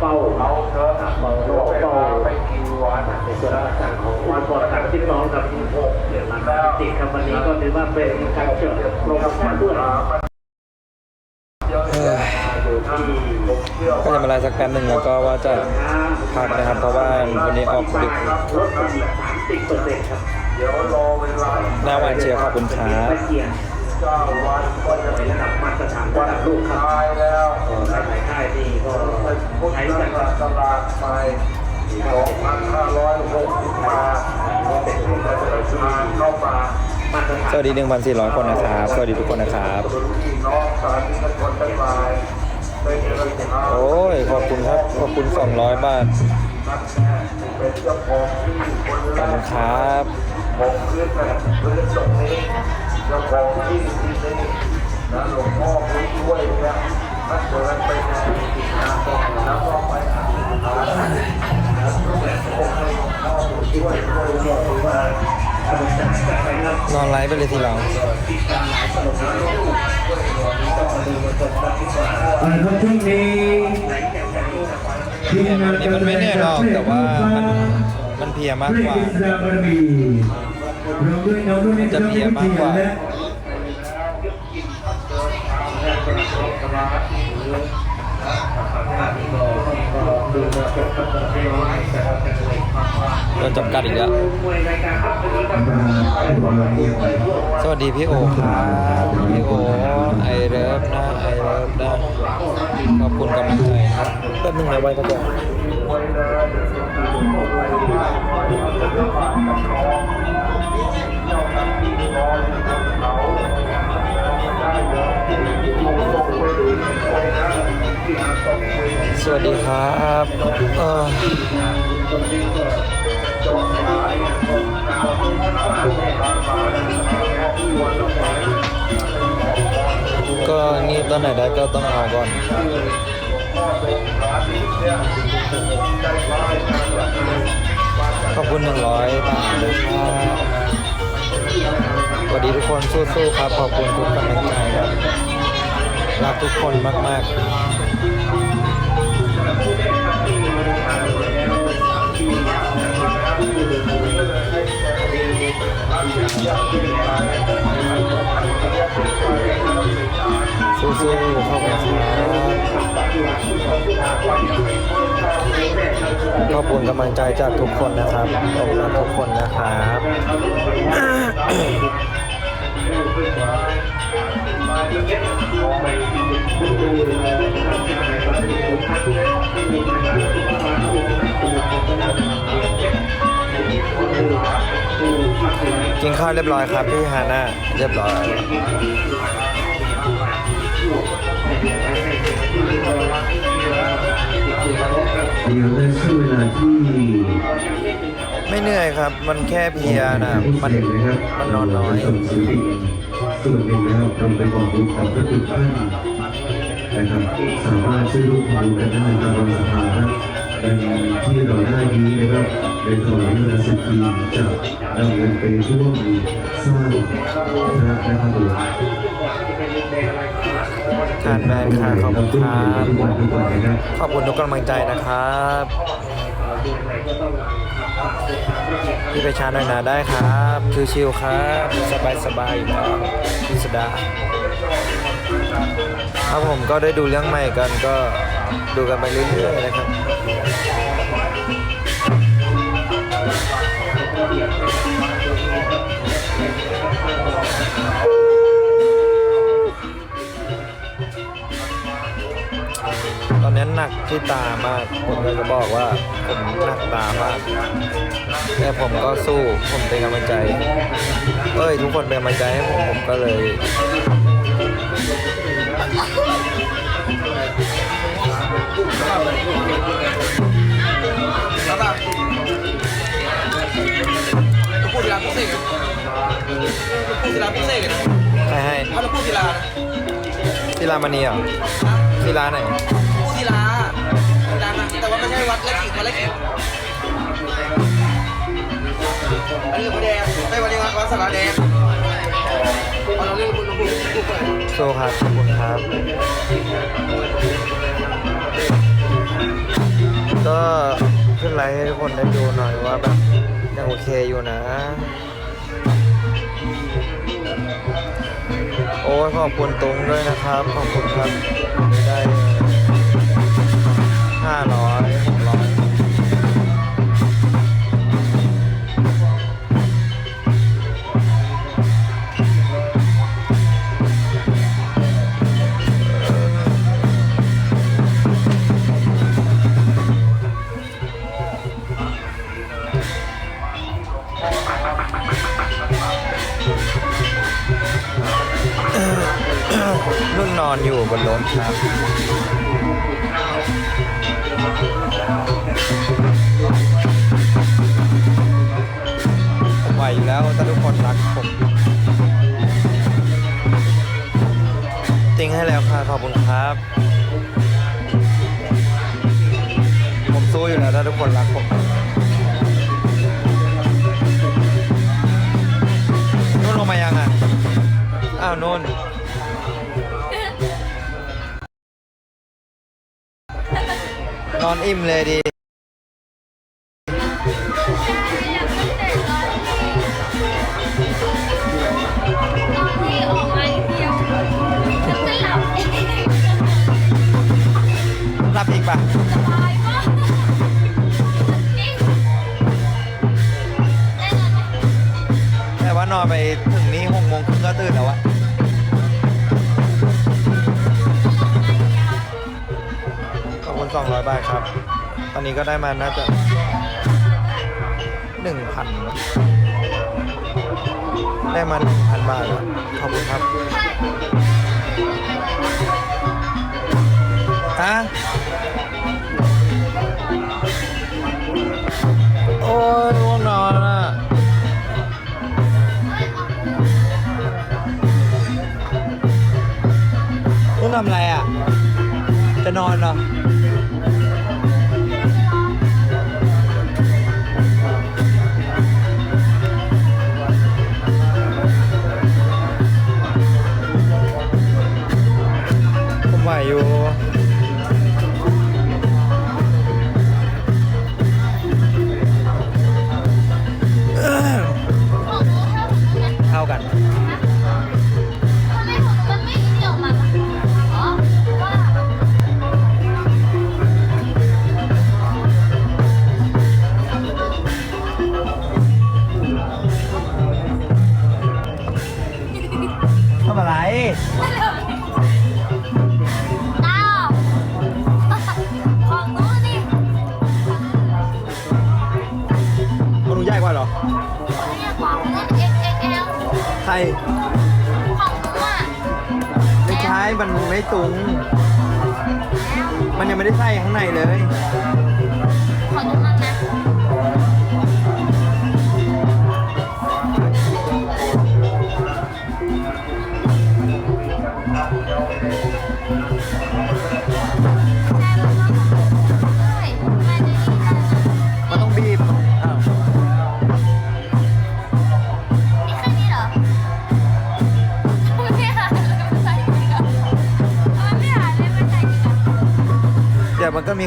เป้าเอาเถอะเป้าเป้าไปกี่วันในส่วนต่างของวันก่อนต่างที่น้องกับที่หกเดือนมาติดครับวันนี้ก็ถือว่าเป็นการเชิญโปรโมชั่นด้วยก็จะมาไลฟ์สักแป๊บหนึ่งแล้วก็ว่าจะพักนะครับ เพราะว่าวันนี้ออกดึกนต์ครับเดี๋ยวรอเวลาหน้าวานเชียร์ขอบคุณครับ เกียร์เก้าวันก็จะในเป็นระดับมาตรฐานระวันดับโลสุกดครับท้ายแล้วหลายๆค่ายนี่ก็เป็นพุทธใช้ศักันกราชไป2560มาเป็นพุทธศักราชเข้ามามาตรฐานสวัสดี 1,400 คนนะครับ สวัสดีทุกคนนะครับพี่น้องสาธุชนทั้งหลายได้เจริญธรรมโอ้ย ขอบคุณครับ ขอบคุณ 200 บาทนักแน่เป็นเจ้าของที่คนขแรอบคุณกครับ ผมพื้นแบบพื้นตรงนี้เจ้าของที่ที่นี่นะหลวงพ่อผู้ช่วยเนี่ยท่านเดินไปในกิจการตรงแล้วก็ไปอ่านหาแล้วก็แบบผมให้หลวงพ่อผู้ช่วยช่วยช่วยว่านอนไลฟ์ไปเลยทีหลังอ่าครับช่วงนี้ทีมงานนี่มันไม่แน่หรอกแต่ว่ามันมันเพลียมากกว่า พราด้วยน้องรุ่นนี้จะเพียมากกว่าและโดนจำกัดอีกแล้ว สวัสดีพี่โอครับพี่โอไอเลิฟนะไอเลิฟนะขอบคุณกำลังใจครับแป๊บนึงนะไว้ก็จะ สวัสดีครับเออก็งีบตอนไหนได้ก็ต้องเอาก่อนขอบคุณหนึ่งร้อยบาทเลยครับสวัสดีทุกคนสู้ๆครับ ขอบคุณทุกกำลังใจครับ รักทุกคนมาก ๆ สู้ๆขอบคุณครับขอบคุณกำลังใจจากทุกคนนะครับขอบคุณทุกคนนะ ข้าวเรียบร้อยครับพี่ฮาน่าเรียบร้อยเดี๋ยวในช่วงเวลาที่ไม่เหนื่อยครับ มันแค่เพลียนะมันมันนอนน้อยส่งศิลปินส่วนหนึ่งแล้วเราไปบอกบุญของพระคุณท่านนะครับสามารถช่วยร่วมทำบุญกันได้ตามกำลังศรัทธานะในที่เราได้นี้นะครับ ในตอนนี้เวลาสิบปีจะนำเงินไปร่วมสร้างพระนะครับผมทานแบรนด์ค่ะขอบคุณครับขอบคุณทุกกำลังใจนะครับพี่ไปชาร์จหน่อยนะได้ครับชิวๆครับ สบายๆอยู่แล้วพิสดาครับผมก็ได้ดูเรื่องใหม่กันก็ดูกันไปเรื่อยๆนะครับ นนี้หนักที่ตามากผมก็จะบอกว่าผมหนักตามาก แต่ผมก็สู้ผมเป็นกำลังใจ เอ้ยทุกคนเป็นกำลังใจให้ผมผมก็เลยพูดกีฬาพิเศษพูดกีฬาพิเศษนะใครให้ถ้าเราพูดกีฬานะศิลามณีเหรอศิลาไหนพูดกีฬาังนะแต่ว่าไม่ใช่วัดเล็กขิงวัดเล็กขิงอันนี้วัดแดงไม่วันนี้วัดสาราแดงเอาเราเรียกคุณลุงพูดพูดไปโซครับขอบคุณครับ ก็ขึ้นไลฟ์ให้ทุกคนได้ดูหน่อยว่าแบบยังโอเคอยู่นะ โอ้ยขอบคุณตุงด้วยนะครับ ขอบคุณครับ ได้ ห้าร้อยหกร้อยนุ่นนอนอยู่บนรถครับ ไหวอยู่แล้วถ้าทุกคนรักผมติ้งให้แล้วค่ะขอบคุณครับ ผมสู้อยู่แล้วถ้าทุกคนรักผมนุ่นลงมายังอะ อ้าวนุ่น นอนอิ่มเลยดีที่ออกมาอีกเดียแล้วจะหลับองรับอีกปะแต่ว่านอนไปถึงนี้หกโมงครึ่งก็ตื่นแล้วอะ ขอบคุณสองร้อยบาทครับ ตอนนี้ก็ได้มาน่าจะหนึ่งพันได้มาหนึ่งพันบาทครับขอบคุณครับฮะโอ้ยง่วงนอน ของหนูอะไม่ใช่ มันไม่ตุง มันยังไม่ได้ใส่ข้างในเลย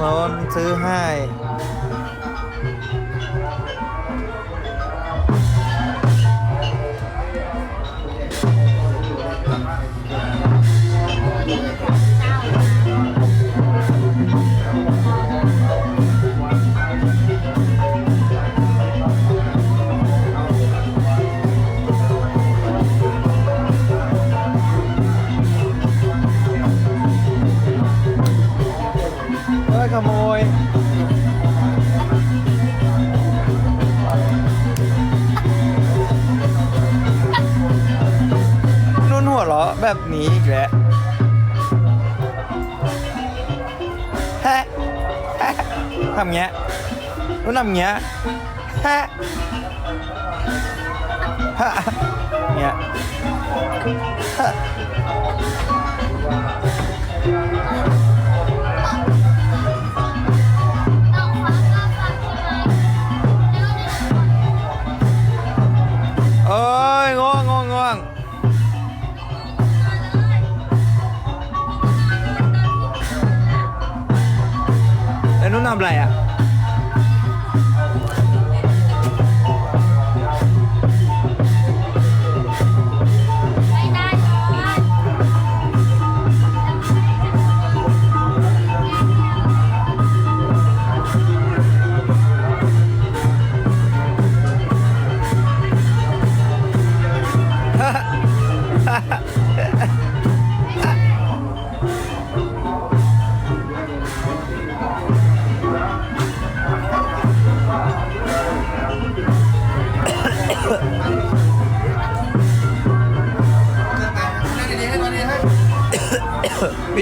คนซื้อให้ ทำเงี้ยนุ่นทำ ทำอะไรอะ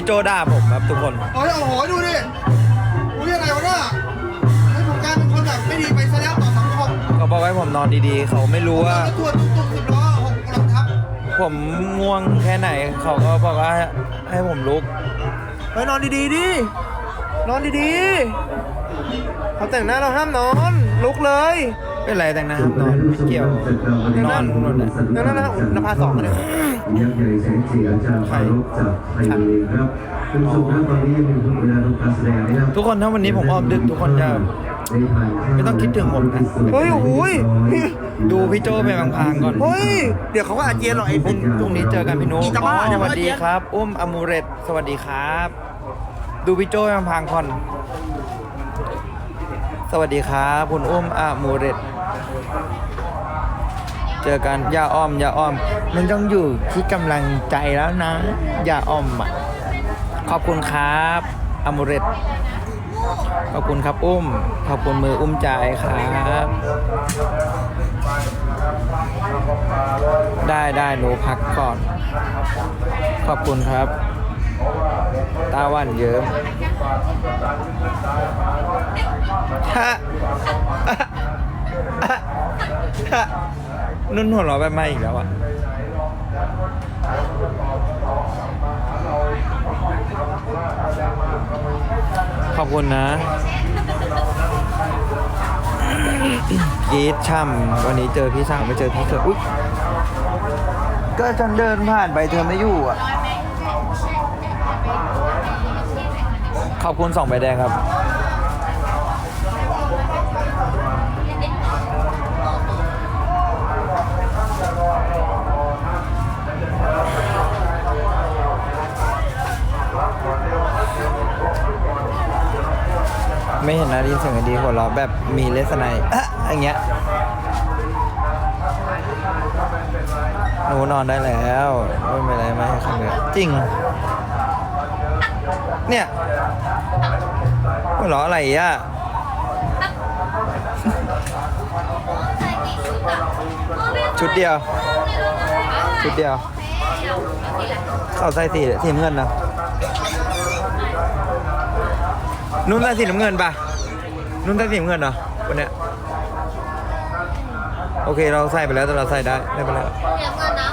โจด่าผมครับทุกคนเฮ้ยโอ้โหดูดิอุ้ยอะไรวะเนี่ยให้ผมกลายเป็นคนแบบไม่ดีไปซะแล้วต่อสังคมเขาบอกให้ผมนอนดีๆ เขาไม่รู้ว่า แล้วตัวตุ้มๆสิบล้อหกกำลังทับผมง่วงแค่ไหน เขาก็บอกว่าให้ผมลุก เฮ้ยนอนดีๆดิ นอนดีๆ เขาแต่งหน้าเราห้ามนอน ลุกเลย เป็นไรแต่งหนะครับนอนไม่เกี่ยวนอนนู่นน่ะนั่นนั่นนั่นนภาสองเลย ยักษ์ใหญ่แสงสีอาจารย์พารบจากไทยเองครับคุณผู้ชมครับตอนนี้ยังมีเวลาทำการแสดงนะครับทุกคนถ้าวันนี้ผมออกดึกทุกคนจะได้ถ่ายภาพไม่ต้องคิดถึงผมนะเฮ้ยโอ้ยดูพี่โจไปพลางๆก่อนเฮ้ยเดี๋ยวเขาก็อาเจียนหรอกไอ้พรุ่งพรุ่งนี้เจอกันพี่นุ๊กอีตาบ้าอ๋อเดี๋ยวสมันวัสอาดีเจียนครับอุ้มอมูเรตสวัสดีครับ ดูพี่โจไปพลางๆก่อนสวัสดีครับคุณอุ้มอมูเรต เจอกันอย่าอ้อมอย่าอ้อม มันต้องอยู่ที่กำลังใจแล้วนะ อย่าอ้อมอะขอบคุณครับอมูเรตขอบคุณครับอุ้ม ขอบคุณมืออุ้มใจครับ ได้ได้หนูพักก่อน ขอบคุณครับ ตาหวันเยิ้มฮะฮะ นุ่นหัวเราะแบบไม่อีกแล้วอะขอบคุณนะกรีดช่ำวันนี้เจอพี่สาวไม่เจอพี่เขยอุ๊ยก็ฉันเดินผ่านไปเธอไม่อยู่อะ ขอบคุณสองใบแดงครับ ไม่เห็นนะไดยินเสียงดีหัวเราะแบบมีเลสไนอะอย่างเงี้ยหนูนอนได้แล้วไม่เป็นไรไม่ให้ข้างเนื้อจริง เนี่ยหัวเราะอะไรอะชุดเดียว ชุดเดียว เขาใส่สีสีเงินนะ นุ่นใส่สีน้ำเงินปะนุ่นใส่สีน้ำเงินเหรอวันเนี้ยโอเคเราใส่ไปแล้วแต่เราใส่ได้ไม่เป็นไรสีน้ำเงินนะ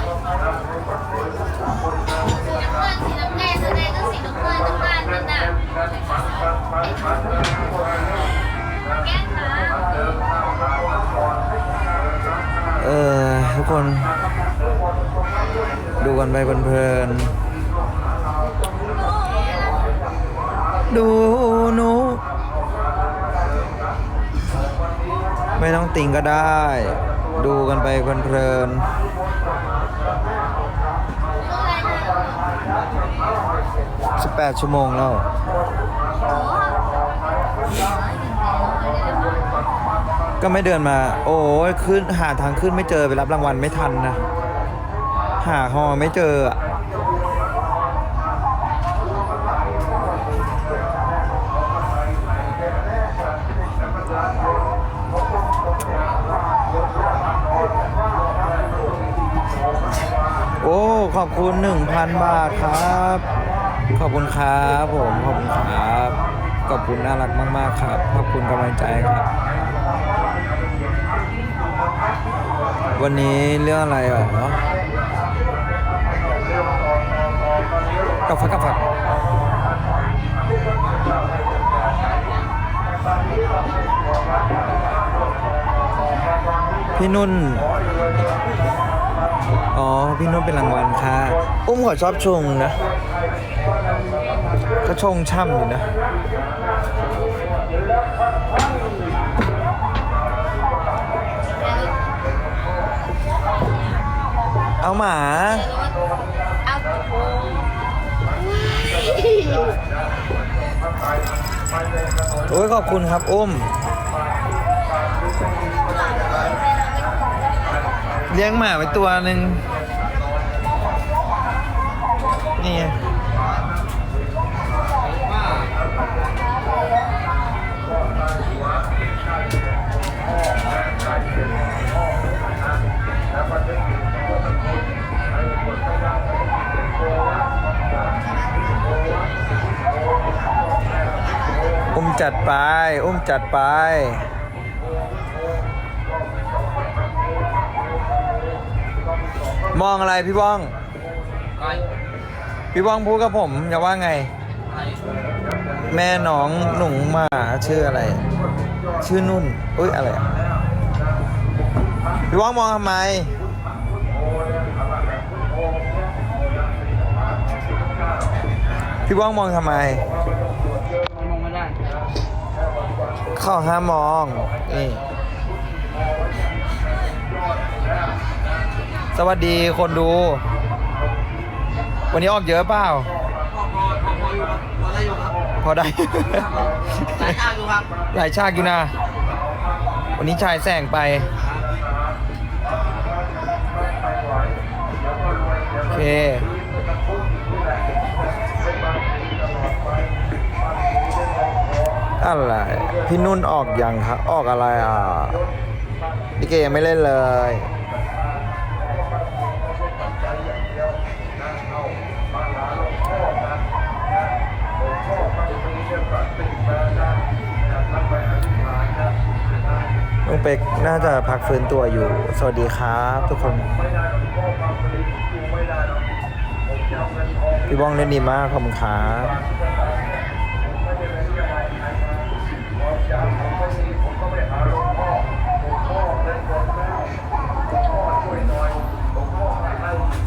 สีน้ำเงินสีน้ำแดงสีแดงก็สีน้ำเงินน้ำตาลนั่นน่ะแก้มนะเออทุกคน ดูกันไปเพลินๆดู ติงก็ได้ ดูกันไปเพลินๆ18ชั่วโมงแล้วก็ไม่เดินมา โอ้ยขึ้นหาทางขึ้นไม่เจอไปรับรางวัลไม่ทันนะ หาฮอไม่เจอ ขอบคุณ 1,000 บาทครับ ขอบคุณครับผมขอบคุณครับ ขอบคุณน่ารักมาก ๆ ครับ ขอบคุณกำลังใจครับ วันนี้เรื่องอะไรหรอกับฟักกับฟักพี่นุ่น อ๋อ พี่นุ่นเป็นรางวัลค่ะ อุ้มขอชอบชงนะ ก็ชงช่ำอยู่นะ เอาหมา เอาโอ้โอ้ยขอบคุณครับ อุ้ม เลี้ยงหมาไว้ตัวหนึ่งนี่ไงอุ้มจัดไป อุ้มจัดไป มองอะไรพี่บ้องพี่บ้องพูดกับผมอย่าว่าไงแม่น้องหนุ่งหมาชื่ออะไร ชื่อนุ่นอุ้ยอะไรอะพี่บ้องมองทำไม พี่บ้องมองทำไม มองไม่ได้ เข้าห้ามมองนี่ สวัสดีคนดู วันนี้ออกเยอะเปล่า พอพอพอพออยู่ครับพอได้อยู่ครับพอได้ หลายทางอยู่ครับหลายฉากอยู่นะ วันนี้ชายแสงไป โอเค อะไร พี่นุ่นออกยังครับออกอะไรอะพี่เกยังไม่เล่นเลย เป็กน่าจะพักฟื้นตัวอยู่ สวัสดีครับทุกคนพี่บ้องเล่นดีมากขอบคุณครับ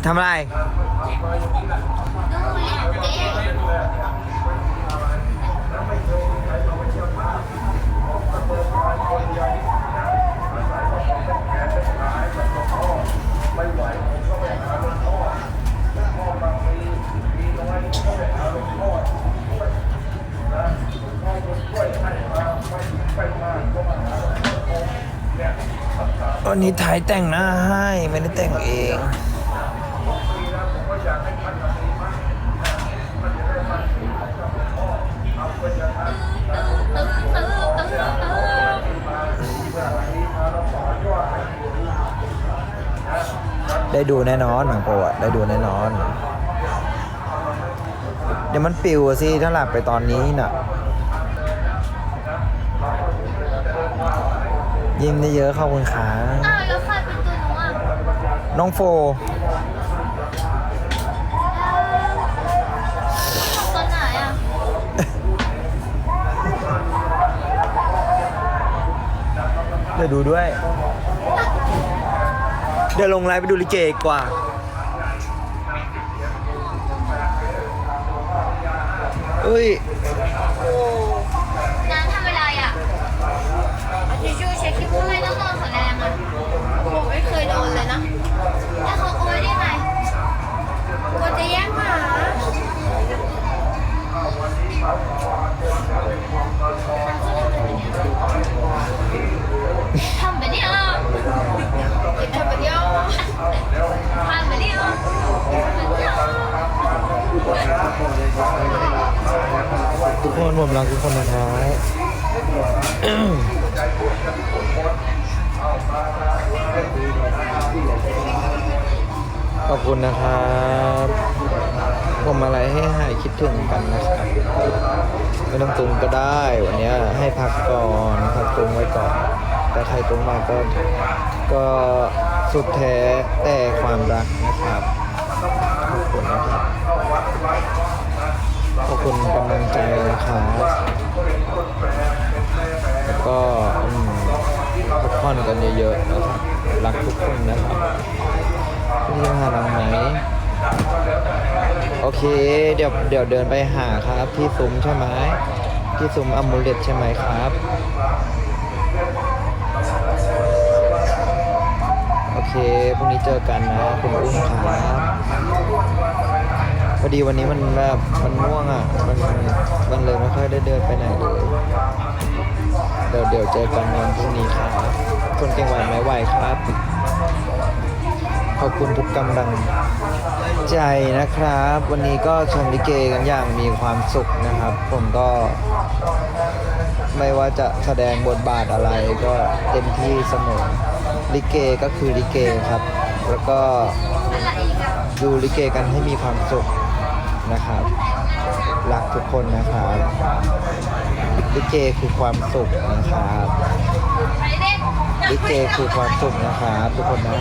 ทำอะไร ดูลิเก วันนี้ถ่ายแต่งหน้าให้ ไม่ได้แต่งเอง ได้ดูแน่นอนหนังโปรอะได้ดูแน่นอน เดี๋ยวมันปิวอะสิถ้าหลับไปตอนนี้น่ะ ยิ้มได้เยอะขอบคุณขาอ้าวแล้วใครเป็นตัวหนูอะน้องโฟตอนไหนอะเดี๋ยวดูด้วย เดี๋ยวลงไลฟ์ไปดูลิเกกว่า เอ้ย น้ำทำอะไรอะเอาทิชชู่เช็ดขี้มูกให้ต้องนอนขอแรงอะผมไม่เคยโดนเลยนะแล้วเขาโอยได้ไงกลัวจะแย่งหมาทำไปเนี่ยทำไปเนี่ยทำไปเนี่ยทำไปเนี่ย ทุกค นผมรักทุกคนนะครับขอบคุณนะครับ ผมอะไรให้หายคิดถึงกันนะครับ ไม่ต้องตุงก็ได้ วันนี้ให้พักก่อนพักตุงไว้ก่อน แต่ใครตุงมาก็ ก็สุดแท้แต่ความรักนะครับ ขอบคุณนะครับ ขอบคุณกำลังใจนะครับแล้วก็พักผ่อนกันเยอะๆนะครับรักทุกคนนะครับพี่หาน้องไหมโอเค เดี๋ยวเดี๋ยวเดินไปหาครับที่ซุ้มใช่ไหมที่ซุ้มอัมมูเลตใช่ไหมครับโอเคพรุ่งนี้เจอกันนะคุณอุ้มครับ พอดีวันนี้มันแบบมันง่วงอะ มันมันเลยไม่ค่อยได้เดินไปไหนเลยเดี๋ยวเดี๋ยวเจอกันวันพรุ่งนี้ครับ คนเก่งไหวไหมไหวครับ ขอบคุณทุกกำลังใจนะครับ วันนี้ก็ชมลิเกกันอย่างมีความสุขนะครับ ผมก็ ไม่ว่าจะแสดงบทบาทอะไรก็เต็มที่เสมอลิเกก็คือลิเกครับ แล้วก็ดูลิเกกันให้มีความสุข นะครับ รักทุกคนนะครับลิเกคือความสุขนะครับลิเกคือความสุขนะครับทุกคนนะ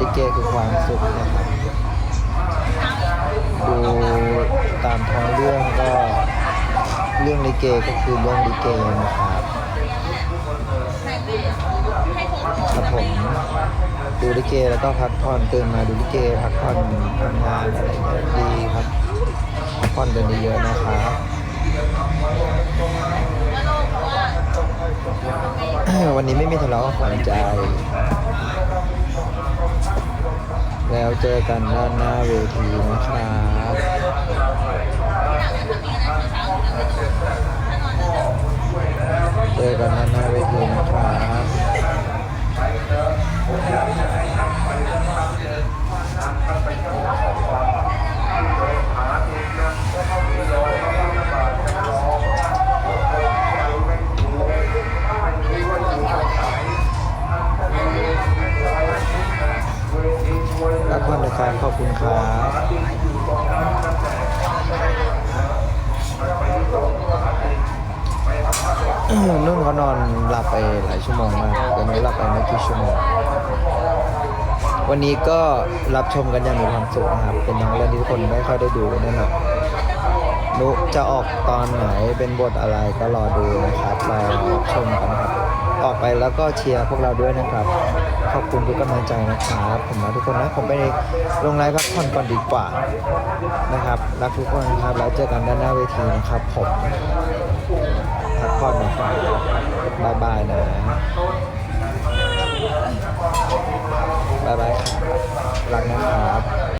ลิเกคือความสุขนะครับดูตามท้องเรื่องก็เรื่องลิเกก็คือเรื่องลิเกนะครับครับผม ดูลิเกแล้วก็พักผ่อนตื่นมาดูลิเกพักผ่อนทำงานอะไรเงี้ยดีครับพักผ่อนกันเยอะๆนะครับวันนี้ไม่มีทะเลาะกับขวัญใจ แล้วเจอกันด้านหน้าเวทีนะครับเจอกันด้านหน้าเวทีนะครับ รับความในการขอบคุณครับ นุ่นเขานอนหลับไปหลายชั่วโมงมากแต่นุ้หลับไปไม่กี่ชั่วโมง วันนี้ก็รับชมกันอย่างมีความสุขนะครับ เป็นทั้งเรื่องที่ทุกคนไม่ค่อยได้ดูแน่นอนนุจะออกตอนไหนเป็นบทอะไรก็รอดูนะครับรอรับชมกันครับ ออกไปแล้วก็เชียร์พวกเราด้วยนะครับ ขอบคุณทุกกำลังใจนะครับ ผมรักทุกคนนะ ผมไปลงไลฟ์พักผ่อนก่อนดีกว่านะครับ รักทุกคนนะครับ แล้วเจอกันด้านหน้าเวทีนะครับผม ก่อนนะครับบายบายนะบายบายครับรักนะครับ